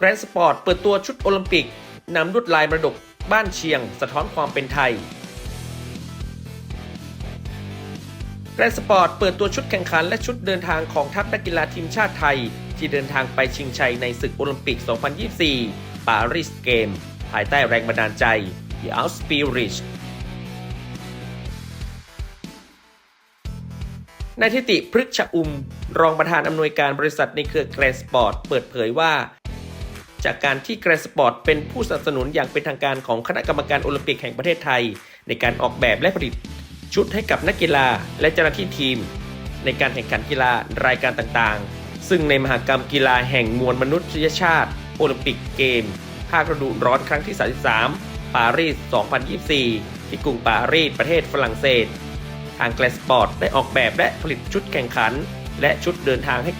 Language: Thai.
แกรนด์สปอร์ตเปิดตัวชุดโอลิมปิกนำลวดลายมรดกบ้านเชียง สะท้อนความเป็นไทยแกรนด์สปอร์ตเปิดตัวชุดแข่งขันและชุดเดินทางของทัพนักกีฬาทีมชาติไทย ที่เดินทางไปชิงชัยในศึกโอลิมปิก 2024 ปารีสเกม ภายใต้แรงบันดาลใจ The Out Spirit นายทิติพฤกษอุ่ม รองประธานอำนวยการบริษัทในเครือแกรนด์สปอร์ต เปิดเผยว่า จากการที่แกรส์สปอร์ตเป็นผู้สนับสนุนอย่างเป็นทางการของคณะกรรมการโอลิมปิกแห่งประเทศไทย ในการออกแบบและผลิต ชุดให้กับนักกีฬาและเจ้าหน้าที่ทีม ในการแข่งขันกีฬารายการต่างๆ ซึ่งในมหากรรมกีฬาแห่งมวลมนุษยชาติ โอลิมปิกเกม ภาคฤดูร้อนครั้งที่ 33 ปารีส 2024 ที่กรุงปารีสประเทศฝรั่งเศส ทางแกลสปอร์ตได้ออกแบบและผลิตชุดแข่งขัน และชุดเดินทางให้แก่